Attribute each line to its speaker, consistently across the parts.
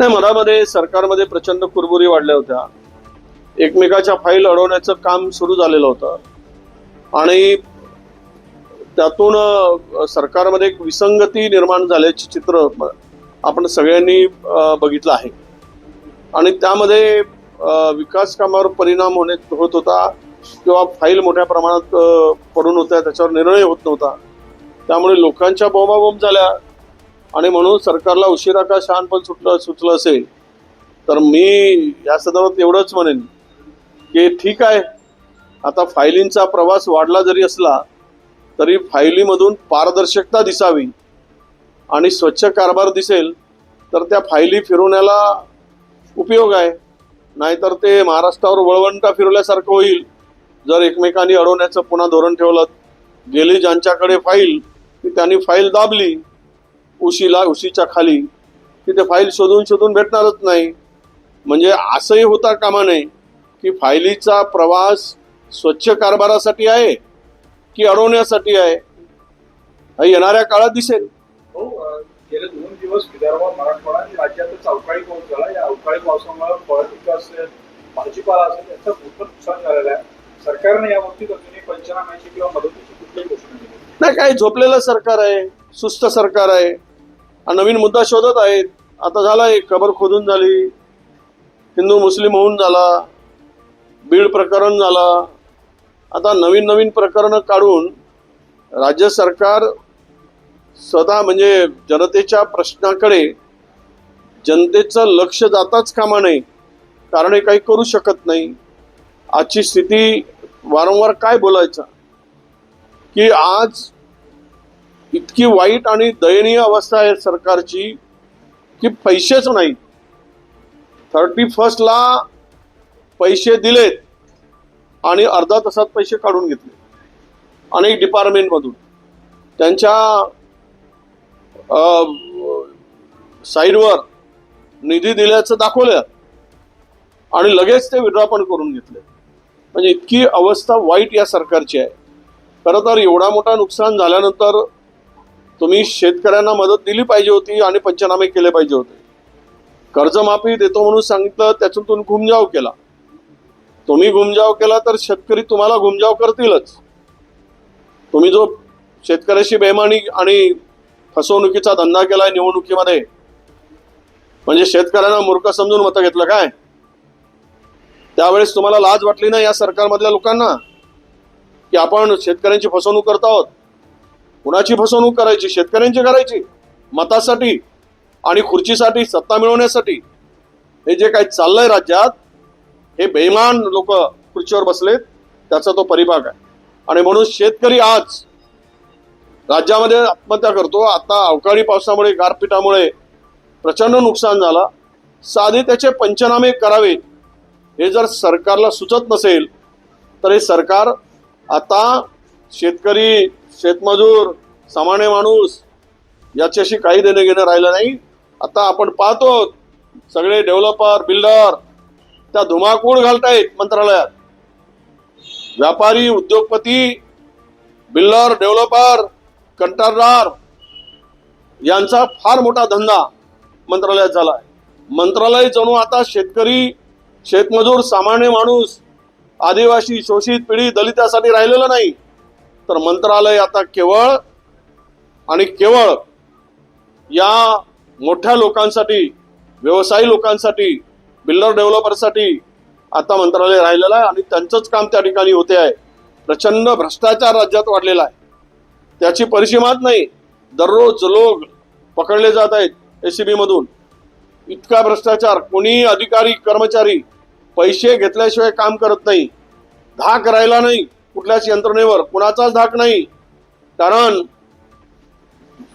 Speaker 1: नाही मनामध्ये सरकारमध्ये प्रचंड कुरबुरी वाढल्या होत्या. एकमेकाच्या फाईल अडवण्याचं काम सुरू झालेलं होतं. आणि त्यातून सरकारमध्ये एक विसंगती निर्माण झाल्याचे चित्र आपण सगळ्यांनी बघितलं आहे. आणि त्यामध्ये विकास कामावर परिणाम होणे होत होता किंवा फाईल मोठ्या प्रमाणात पडून होत्या त्याच्यावर निर्णय होत नव्हता. त्यामुळे लोकांच्या बोंबाबोंब झाल्या. आणि म्हणून सरकारला उशिरा का शहाणपण सुटलं सुचलं असेल तर मी या संदर्भात एवढंच म्हणेन की ठीक आहे आता फायलींचा प्रवास वाढला जरी असला तरी फायलीमधून पारदर्शकता दिसावी. आणि स्वच्छ कारभार दिसेल तर त्या फायली फिरवण्याला उपयोग आहे. नाहीतर ते महाराष्ट्रावर वळवंटा फिरवल्यासारखं होईल. जर एकमेकांनी अडवण्याचं पुन्हा धोरण ठेवलं गेली ज्यांच्याकडे फाईल ती त्यांनी फाईल दाबली उशीला उशीच्या खाली की ते फाईल शोधून शोधून भेटणारच नाही. म्हणजे असंही होता कामा नये की फायलीचा प्रवास स्वच्छ कारभारासाठी आहे की अडवण्यासाठी आहे? येणाऱ्या काळात दिसेल.
Speaker 2: हो गेले दोन दिवस विदर्भ मराठवाडा आणि राज्यातच अवकाळी पाऊस झाला. या अवकाळी पावसामुळे फळपिकं असेल भाजीपाला असेल त्याचं मोठं नुकसान झालेलं आहे. सरकारने अजूनही पंचनाम्याची किंवा मदतीची कुठलीही घोषणा केली नाही.
Speaker 1: काही झोपलेलं सरकार आहे सुस्त सरकार आहे. नवीन मुद्दा शोधत आहेत. आता झाला एक खबर खोदून झाली. हिंदू मुस्लिम होऊन झाला. बीड प्रकरण झाला. आता नवीन नवीन प्रकरणं काढून राज्य सरकार स्वतः म्हणजे जनतेच्या प्रश्नाकडे जनतेचं लक्ष जाताच कामा नये. कारण हे काही करू शकत नाही. आजची स्थिती वारंवार काय बोलायचं? की आज इतकी वाईट आणि दयनीय अवस्था आहे सरकारची की पैसेच नाही थर्टी फर्स्टला पैसे दिलेत आणि अर्धा तासात पैसे काढून घेतले. अनेक डिपार्टमेंटमधून त्यांच्या साईडवर निधी दिल्याचं दाखवलं. आणि लगेच ते विड्रॉपण करून घेतले. म्हणजे इतकी अवस्था वाईट या सरकारची आहे. खरं तर एवढा मोठा नुकसान झाल्यानंतर तुम्ही शेतकऱ्यांना मदत दिली पाहिजे होती आणि पंचनामे केले पाहिजे होते. कर्जमाफी देतो म्हणून सांगितलं त्याच्यातून तुम्ही घुमजाव केला. तुम्ही घुमजाव केला तर शेतकरी तुम्हाला घुमजाव करतीलच. तुम्ही जो शेतकऱ्याशी बेमानी आणि फसवणुकीचा धंदा केलाय निवडणुकीमध्ये म्हणजे शेतकऱ्यांना मूर्ख समजून मतं घेतलं काय? त्यावेळेस तुम्हाला लाज वाटली ना या सरकारमधल्या लोकांना? की आपण शेतकऱ्यांची फसवणूक करत आहोत? कुणाची फसवणूक करायची? शेतकऱ्यांची करायची? मतासाठी आणि खुर्चीसाठी सत्ता मिळवण्यासाठी. हे जे काही चाललंय राज्यात हे बेईमान लोक खुर्चीवर बसलेत त्याचा तो परिभाग आहे. आणि म्हणून शेतकरी आज राज्यामध्ये आत्महत्या करतो. आता अवकाळी पावसामुळे गारपिटामुळे प्रचंड नुकसान झालं. साधे त्याचे पंचनामे करावेत हे जर सरकारला सुचत नसेल तर हे सरकार आता शेतकरी शेतमजूर सामान्य माणूस याच्याशी काही देणं घेणं राहिलं नाही. आता आपण पाहतो सगळे डेव्हलपर बिल्डर त्या धुमाकूळ घालतायत मंत्रालयात. व्यापारी उद्योगपती बिल्डर डेव्हलपर कंत्राटदार यांचा फार मोठा धंदा मंत्रालयात झाला आहे. मंत्रालय जणू आता शेतकरी शेतमजूर सामान्य माणूस आदिवासी शोषित पिढी दलितासाठी राहिलेलं नाही. तर मंत्रालय आता केवळ आणि केवळ या मोठ्या लोकांसाठी व्यवसायी लोकांसाठी बिल्डर डेव्हलपरसाठी आता मंत्रालय राहिलेलं आहे आणि त्यांचंच काम त्या ठिकाणी होते आहे. प्रचंड भ्रष्टाचार राज्यात वाढलेला आहे. त्याची परिसीमाच नाही. दररोज लोक पकडले जात आहेत एसीबी मधून. इतका भ्रष्टाचार. कोणी अधिकारी कर्मचारी पैसे घेतल्याशिवाय काम करत नाही. धाक राहिला नाही. कुठल्याच यंत्रणेवर कुणाचाच धाक नाही. कारण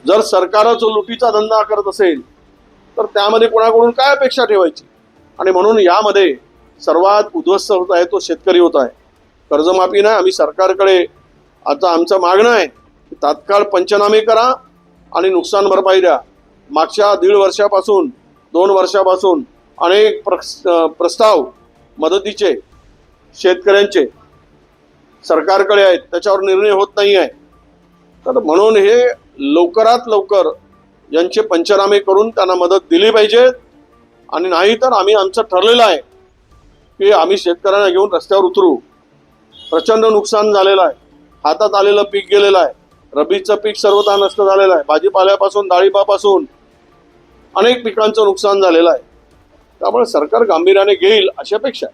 Speaker 1: जर सरकारच लुटीचा धंदा करत असेल तर त्यामध्ये कोणाकडून काय अपेक्षा ठेवायची? आणि म्हणून यामध्ये सर्वात उद्ध्वस्त होत आहे तो शेतकरी होत आहे. कर्जमाफी नाही आम्ही सरकारकडे आता आमचं मागणं आहे की तात्काळ पंचनामे करा आणि नुकसान भरपाई द्या. मागच्या दीड वर्षापासून दोन वर्षापासून अनेक प्र प्रस्ताव मदतीचे शेतकऱ्यांचे सरकारकडे आहेत त्याच्यावर निर्णय होत नाही आहे तर म्हणून हे लवकरात लवकर यांचे पंचनामे करून त्यांना मदत दिली पाहिजे. आणि नाही तर आम्ही आमचं ठरलेलं आहे की आम्ही शेतकऱ्यांना घेऊन रस्त्यावर उतरू. प्रचंड नुकसान झालेलं आहे. हातात आलेलं पीक गेलेलं आहे. रबीचं पीक सर्वदा नष्ट झालेलं आहे. भाजीपाल्यापासून डाळिंबापासून अनेक पिकांचं नुकसान झालेलं आहे. त्यामुळे सरकार गांभीर्याने घेईल अशी अपेक्षा आहे.